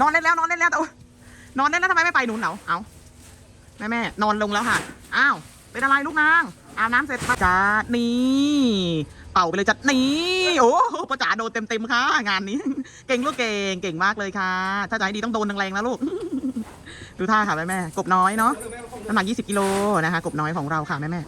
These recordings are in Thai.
นอนเล่นแล้วนอนเล่นแล้วแต่ว่านอนเล่นแล้วทำไมไม่ไปหนูเหนาเอาแม่แม่นอนลงแล้วค่ะ อ้าว เป็นอะไรลูกนางอาบน้ำเสร็จจ้านี่เป่าไปเลยจัดนี่โอ้ประจ๋าโดนเต็มเต็มค่ะ งานนี้ เก่งลูกเก่งเก่งมากเลยค่ะ ถ้าจะให้ดีต้องโดนแรงๆนะลูก ดูท่าค่ะแม่แม่กบน้อยเนาะน้ำหนัก20กิโลนะคะ กบน้อยของเราค่ะแม่แม่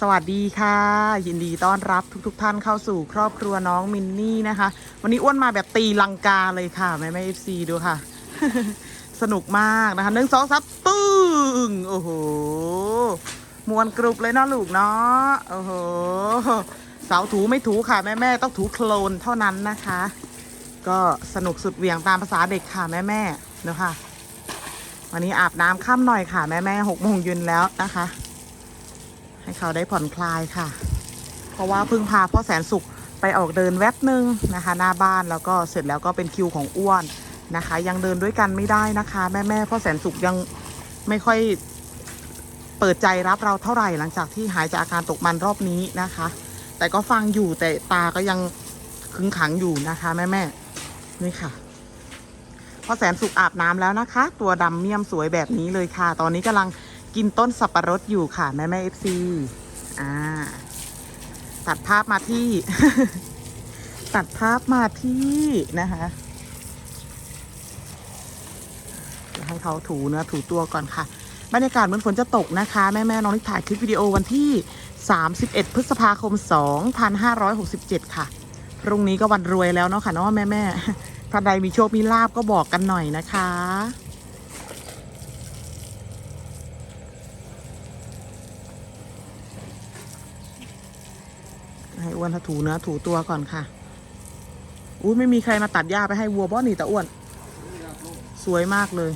สวัสดีค่ะ ยินดีต้อนรับทุกๆทท่านเข้าสู่ครอบครัวน้องมินนี่นะคะ วันนี้อ้วนมาแบบตีลังกาเลยค่ะ แม่แม่เอฟซีดูค่ะ สนุกมากนะคะหนึ่งสองสามปึ้งโอ้โหมวนกรุบเลยเนาะลูกเนาะโอ้โหเสาถูไม่ถูค่ะ แม่แม่ต้องถูโคลนเท่านั้นนะคะ ก็สนุกสุดเหวี่ยงตามภาษาเด็กค่ะแม่แม่เนาะค่ะ วันนี้อาบน้ำค่ำหน่อยค่ะ แม่แม่หกโมงเย็นแล้วนะคะ ให้เขาได้ผ่อนคลายค่ะ เพราะว่าเพิ่งพาพ่อแสนสุขไปออกเดินแวบหนึ่งนะคะ หน้าบ้านแล้วก็เสร็จแล้วก็เป็นคิวของอ้วนนะคะ ยังเดินด้วยกันไม่ได้นะคะ แม่แม่พ่อแสนสุขยังไม่ค่อยเปิดใจรับเราเท่าไหร่หลังจากที่หายจากอาการตกมันรอบนี้นะคะ แต่ก็ฟังอยู่แต่ตาก็ยังขึงขังอยู่นะคะแม่แม่นี่ค่ะพ่อแสนสุขอาบน้ำแล้วนะคะ ตัวดำเมี่ยมสวยแบบนี้เลยค่ะ ตอนนี้กำลัง กินต้นสับปะรดอยู่ค่ะ แม่แม่เอฟซีอ่า ตัดภาพมาที่ ตัดภาพมาที่นะคะให้เขาถูเนื้อถูตัวก่อนค่ะบรรยากาศเหมือนฝนจะตกนะคะ แม่แม่น้องนิกถ่ายคลิปวิดีโอวันที่ 31 พฤษภาคม 2567 ค่ะ พรุ่งนี้ก็วันรวยแล้วเนาะค่ะเนาะแม่แม่ๆท่านใดมีโชคมีลาบก็บอกกันหน่อยนะคะ ให้อ้วนถ้าถูเนื้อถูตัวก่อนค่ะอุ้ยไม่มีใครมาตัดหญ้าไปให้วัวบ่นี่แต่อ้วน สวยมากเลย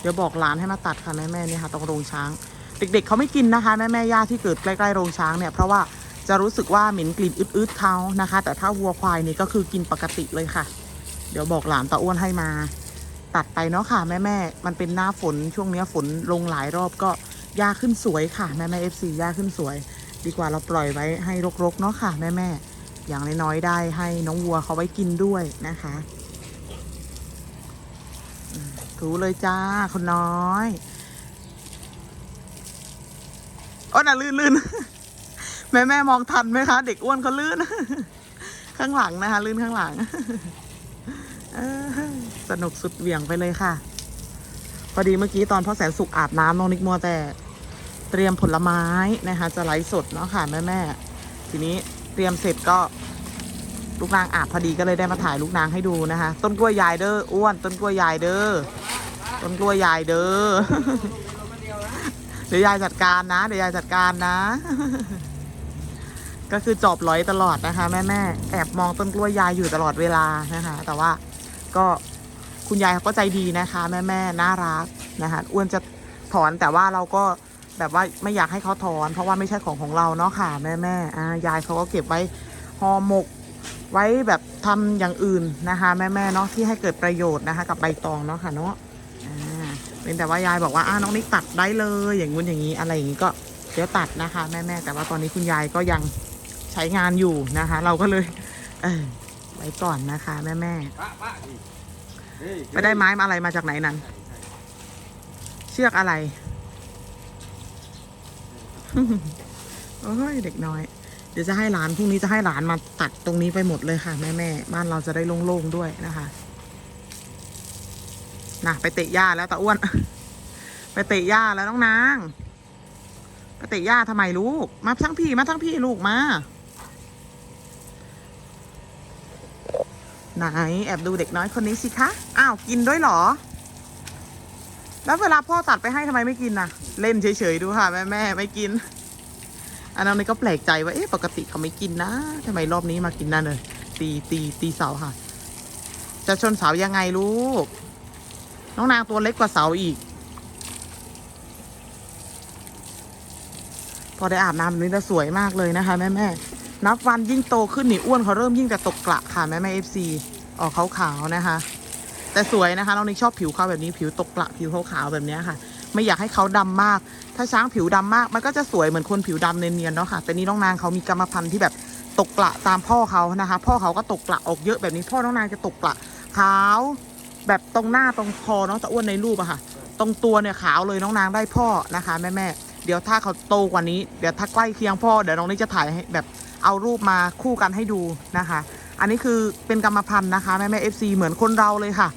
เดี๋ยวบอกหลานให้มาตัดค่ะแม่แม่เนี่ยค่ะตรงโรงช้าง เด็ก ๆเขาไม่กินนะคะ แม่แม่หญ้าที่เกิดใกล้ๆโรงช้างเนี่ยเพราะว่าจะรู้สึกว่าเหม็นกลิ่นอึดๆเขานะคะ แต่ถ้าวัวควายนี่ก็คือกินปกติเลยค่ะ เดี๋ยวบอกหลานตาอ้วนให้มา ตัดไปเนาะค่ะแม่แม่มันเป็นหน้าฝนช่วงเนี้ยฝนลงหลายรอบก็หญ้าขึ้นสวยค่ะแม่แม่เอฟซีหญ้าขึ้นสวย ดีกว่าเราปล่อยไว้ให้รกๆเนาะค่ะแม่แม่ๆอย่างน้อยๆได้ให้น้องวัวเขาไว้กินด้วยนะคะถูเลยจ้าคนน้อยโอ้น่ะลื่นลื่นแม่แม่มองทันไหมคะ เด็กอ้วนเขาลื่น ข้างหลังนะคะ ลื่นข้างหลังสนุกสุดเหวี่ยงไปเลยค่ะ พอดีเมื่อกี้ตอนพ่อแสนสุขอาบน้ำน้องนิกมัวแต่ เตรียมผลไม้นะคะ จะไลฟ์สดเนาะค่ะแม่แม่ทีนี้เตรียมเสร็จก็ลูกนางอาบพอดีก็เลยได้มาถ่ายลูกนางให้ดูนะคะ ต้นกล้วยยายเด้ออ้วน ต้นกล้วยยายเด้อต้นกล้วยยายเด้อเดี๋ยวยายจัดการนะ เดี๋ยวยายจัดการนะ ก็คือจอบร้อยตลอดนะคะ แม่แม่แอบมองต้นกล้วยยายอยู่ตลอดเวลานะคะ แต่ว่าก็คุณยายเขาก็ใจดีนะคะ แม่แม่น่ารักนะคะอ้วนจะถอนแต่ว่าเราก็ แบบว่าไม่อยากให้เขาถอน เพราะว่าไม่ใช่ของของเราเนาะค่ะ แม่แม่ๆอ่ายายเขาก็เก็บไว้ห่อหมก ไว้แบบทำอย่างอื่นนะคะ แม่แม่ๆเนาะที่ให้เกิดประโยชน์นะคะ กับใบตองเนาะค่ะเนาะอ่าเป็นแต่ว่ายายบอกว่าอ่าน้องนิกตัดได้เลย อย่างงู้นอย่างนี้อะไรอย่างนี้ก็เดี๋ยวตัดนะคะ แม่แม่ๆแต่ว่าตอนนี้คุณยายก็ยังใช้งานอยู่นะคะ เราก็เลย เออไว้ก่อนนะคะ แม่แม่ๆปะปะดิเฮ้ยไปได้ไม้มาอะไรมาจากไหนนั้น เชือกอะไร โอ้ยเด็กน้อย เดี๋ยวจะให้หลานพรุ่งนี้จะให้หลานมาตัดตรงนี้ไปหมดเลยค่ะแม่แม่บ้านเราจะได้โล่งๆด้วยนะคะน่ะไปเตะหญ้าแล้วตาอ้วน ไปเตะหญ้าแล้วน้องนางไปเตะหญ้าทำไมลูก มาทั้งพี่มาทั้งพี่ลูกมาไหนแอบดูเด็กน้อยคนนี้สิคะ อ้าว กินด้วยเหรอ แล้วเวลาพ่อตัดไปให้ทำไมไม่กินน่ะเล่นเฉยๆดูค่ะแม่แม่ไม่กิน อันนั้นนี่ก็แปลกใจว่าเอ๊ะปกติเขาไม่กินนะทำไมรอบนี้มากินนั่นเลยตีตีตีเสาค่ะ จะชนเสายังไงลูก น้องนางตัวเล็กกว่าเสาอีก พอได้อาบน้ำแบบนี้จะสวยมากเลยนะคะ แม่แม่นับวันยิ่งโตขึ้นนี่อ้วนเขาเริ่มยิ่งแต่ตกกระค่ะแม่แม่เอฟซีออกขาวๆนะคะ แต่สวยนะคะน้องนิกชอบผิวเขาแบบนี้ผิวตกกระผิวขาวๆแบบนี้ค่ะ ไม่อยากให้เขาดำมาก ถ้าช้างผิวดำมากมันก็จะสวยเหมือนคนผิวดำเนียนๆเนาะค่ะแต่นี่น้องนางเขามีกรรมพันธุ์ที่แบบตกกระตามพ่อเขานะคะ พ่อเขาก็ตกกระออกเยอะแบบนี้พ่อน้องนางจะตกกระขาวแบบตรงหน้าตรงคอเนาะตะอ้วนในรูปอะค่ะ ตรงตัวเนี่ยขาวเลยน้องนางได้พ่อนะคะแม่แม่ๆเดี๋ยวถ้าเขาโตกว่านี้เดี๋ยวถ้าใกล้เคียงพ่อเดี๋ยวน้องนี่จะถ่ายให้แบบเอารูปมาคู่กันให้ดูนะคะ อันนี้คือเป็นกรรมพันธุ์นะคะแม่แม่เอฟซีเหมือนคนเราเลยค่ะ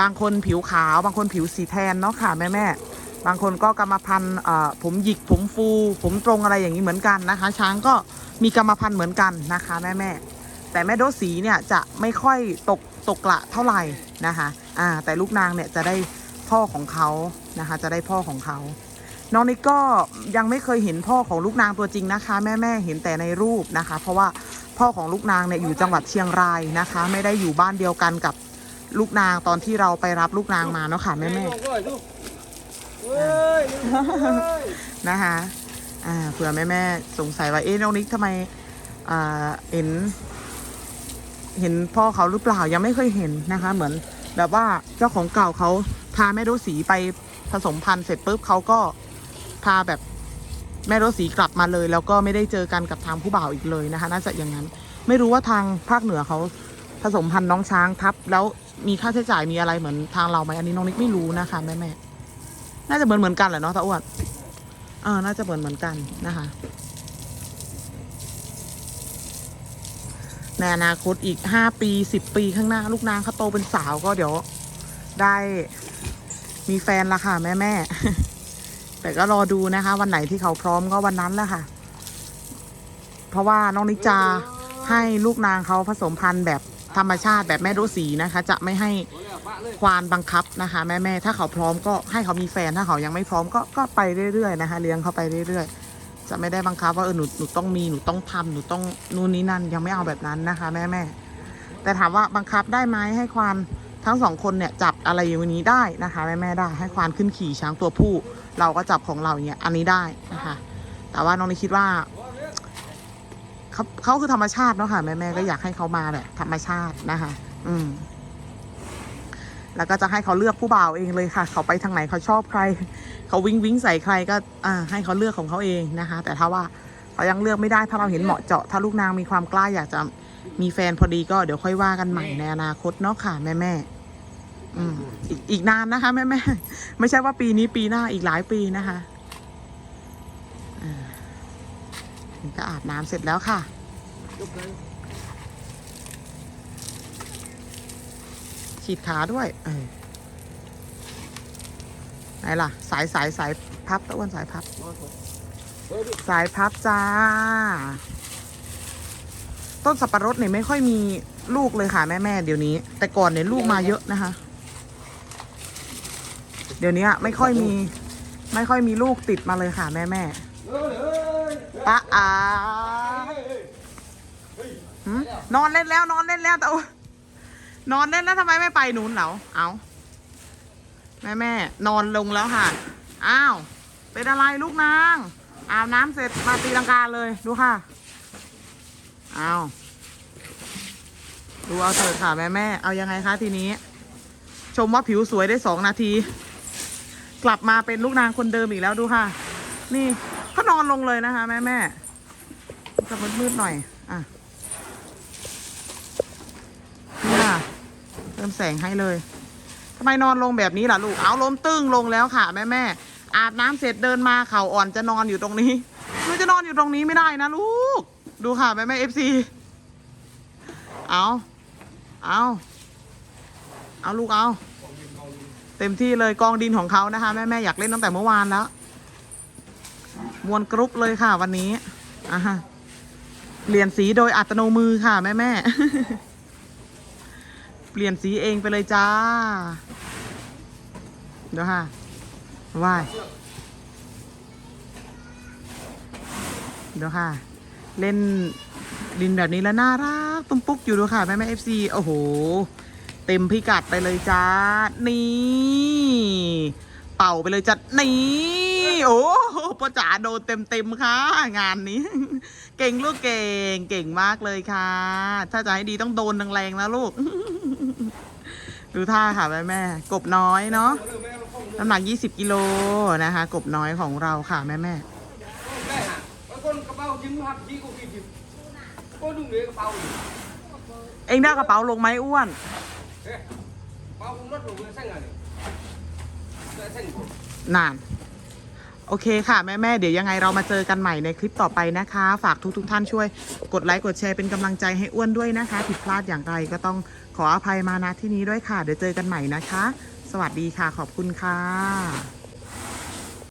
บางคนผิวขาว บางคนผิวสีแทนเนาะค่ะแม่แม่บางคนก็กรรมพันธุ์เอ่อผมหยิกผมฟู ผมตรงอะไรอย่างนี้เหมือนกันนะคะ ช้างก็มีกรรมพันธุ์เหมือนกันนะคะแม่แม่แต่แม่โดสีเนี่ยจะไม่ค่อยตกตกกละเท่าไหร่นะคะอ่าแต่ลูกนางเนี่ยจะได้พ่อของเขานะคะ จะได้พ่อของเขาน้องนิกก็ยังไม่เคยเห็นพ่อของลูกนางตัวจริงนะคะ แม่แม่เห็นแต่ในรูปนะคะ เพราะว่าพ่อของลูกนางเนี่ยอยู่จังหวัดเชียงรายนะคะ ไม่ได้อยู่บ้านเดียวกันกับ ลูกนางตอนที่เราไปรับลูกนางมาเนาะค่ะแม่แม่ลงด้วยลูกเฮ้ยเฮ้ยๆนะคะอ่าเผื่อแม่แม่ๆสงสัยว่าเอ๊ะน้องนิกทำไมอ่าเห็น เห็นพ่อเขาหรือเปล่ายังไม่เคยเห็นนะคะ เหมือนแบบว่าเจ้าของเก่าเขาพาแม่โรสีไปผสมพันธุ์เสร็จปุ๊บเขาก็พาแบบแม่โรสีกลับมาเลย แล้วก็ไม่ได้เจอกันกับทางผู้บ่าวอีกเลยนะคะ น่าจะอย่างนั้น ไม่รู้ว่าทางภาคเหนือเขา ผสมพันธุ์น้องช้างทับ แล้วมีค่าใช้จ่ายมีอะไรเหมือนทางเราไหมอันนี้น้องนิกไม่รู้นะคะแม่แม่น่าจะเหมือนเหมือนกันแหละเนาะตาอ้วนเออน่าจะเหมือนเหมือนกันนะคะ ในอนาคตอีกห้าปีสิบปีข้างหน้า ลูกนางเขาโตเป็นสาวก็เดี๋ยวได้มีแฟนละค่ะ แม่แม่แต่ก็รอดูนะคะ วันไหนที่เขาพร้อมก็วันนั้นแหละค่ะ เพราะว่าน้องนิจาให้ลูกนางเขาผสมพันธุ์แบบ ธรรมชาติแบบแม่โรสีนะคะ จะไม่ให้ควานบังคับนะคะ แม่แม่ถ้าเขาพร้อมก็ให้เขามีแฟนถ้าเขายังไม่พร้อมก็ก็ไปเรื่อยๆนะคะ เลี้ยงเขาไปเรื่อยๆ จะไม่ได้บังคับว่าเออหนูหนูต้องมีหนูต้องทำหนูต้องนู่นนี่นั่นยังไม่เอาแบบนั้นนะคะ แม่แม่แต่ถามว่าบังคับได้ไหมให้ควานทั้งสองคนเนี่ยจับอะไรอย่างนี้ได้นะคะ แม่แม่ได้ให้ควานขึ้นขี่ช้างตัวผู้ เราก็จับของเราอย่างเงี้ยอันนี้ได้นะคะ แต่ว่าน้องนี่คิดว่า เขาเขาคือธรรมชาติเนาะค่ะแม่แม่ๆก็อยากให้เขามาแบบธรรมชาตินะคะ อืม แล้วก็จะให้เขาเลือกผู้บ่าวเองเลยค่ะ เขาไปทางไหนเขาชอบใคร เขาวิ่งวิ่งใส่ใครก็ อ่า ให้เขาเลือกของเขาเองนะคะ แต่ถ้าว่าเขายังเลือกไม่ได้ถ้าเราเห็นเหมาะเจาะ ถ้าลูกนางมีความกล้าอยากจะมีแฟนพอดีก็เดี๋ยวค่อยว่ากันใหม่ในอนาคตเนาะค่ะ แม่แม่ๆอืมอีกอีกนานนะคะ แม่แม่ๆไม่ใช่ว่าปีนี้ปีหน้าอีกหลายปีนะคะอ่า นี่ก็อาบน้ำเสร็จแล้วค่ะฉีดขาด้วยเออไหนล่ะ สายสายสายพับตะอ้วนสายพับ สายพับจ้า ต้นสับปะรดเนี่ยไม่ค่อยมีลูกเลยค่ะแม่แม่เดี๋ยวนี้ แต่ก่อนเนี่ยลูกมาเยอะนะคะ เดี๋ยวนี้อะไม่ค่อยมี ไม่ค่อยมีลูกติดมาเลยค่ะแม่แม่ เฮ้าอาหืมนอนเล่นแล้วนอนเล่นแล้วแต่ว่านอนเล่นแล้วทำไมไม่ไปหนูนเหรอเอาแม่แม่นอนลงแล้วค่ะ อ้าว เป็นอะไรลูกนางอาบน้ำเสร็จมาตีลังกาเลยดูค่ะ อ้าวดูเอาเถิดค่ะแม่แม่เอายังไงคะทีนี้ ชมว่าผิวสวยได้สองนาที กลับมาเป็นลูกนางคนเดิมอีกแล้วดูค่ะ นี่ เขานอนลงเลยนะคะ แม่แม่จะมืดๆหน่อย อะนี่ค่ะเพิ่มแสงให้เลยทำไมนอนลงแบบนี้ล่ะลูก เอาล้มตึ้งลงแล้วค่ะ แม่แม่อาบน้ำเสร็จเดินมาเข่าอ่อนจะนอนอยู่ตรงนี้หนูจะนอนอยู่ตรงนี้ไม่ได้นะลูก ดูค่ะ แม่แม่เอฟซีเอาเอาเอาลูกเอา เต็มที่เลยกองดินของเขานะคะ แม่แม่อยากเล่นตั้งแต่เมื่อวานแล้ว มวนกรุ๊ปเลยค่ะวันนี้อะฮะเปลี่ยนสีโดยอัตโนมือค่ะ แม่แม่เปลี่ยนสีเองไปเลยจ้า เดี๋ยวค่ะว่ายเดี๋ยวค่ะ เล่นดินแบบนี้แล้วน่ารักตุ้มปุ๊กอยู่ดูค่ะ แม่แม่เอฟซีโอ้โห เต็มพิกัดไปเลยจ้า นี่ เป่าไปเลยจ้ะนี่ โอ้ พ่อจ๋าโดนเต็มเต็มๆค่ะ งานนี้ เก่งลูกเก่ง เก่งมากเลยค่ะ ถ้าจะให้ดีต้องโดนแรงๆนะลูก ดูท่าค่ะแม่แม่กบน้อยเนาะน้ำหนัก20กิโลนะคะ กบน้อยของเราค่ะแม่แม่แล้วคนกระเป๋ายิ้มครับยี่กูกี่ยิ้มก็งเลยกระเป๋าอยู่ๆเอ็งได้กระเป๋าลงไหมอ้วนก bao cũng mất rồi vừa xanh à này vừa xanh rồi นาน โอเคค่ะ แม่แม่ๆเดี๋ยวยังไงเรามาเจอกันใหม่ในคลิปต่อไปนะคะ ฝากทุกทุกท่านช่วย กดไลค์กดแชร์เป็นกำลังใจให้อ้วนด้วยนะคะ ผิดพลาดอย่างไรก็ต้องขออภัยมาณที่นี้ด้วยค่ะ เดี๋ยวเจอกันใหม่นะคะ สวัสดีค่ะขอบคุณค่ะ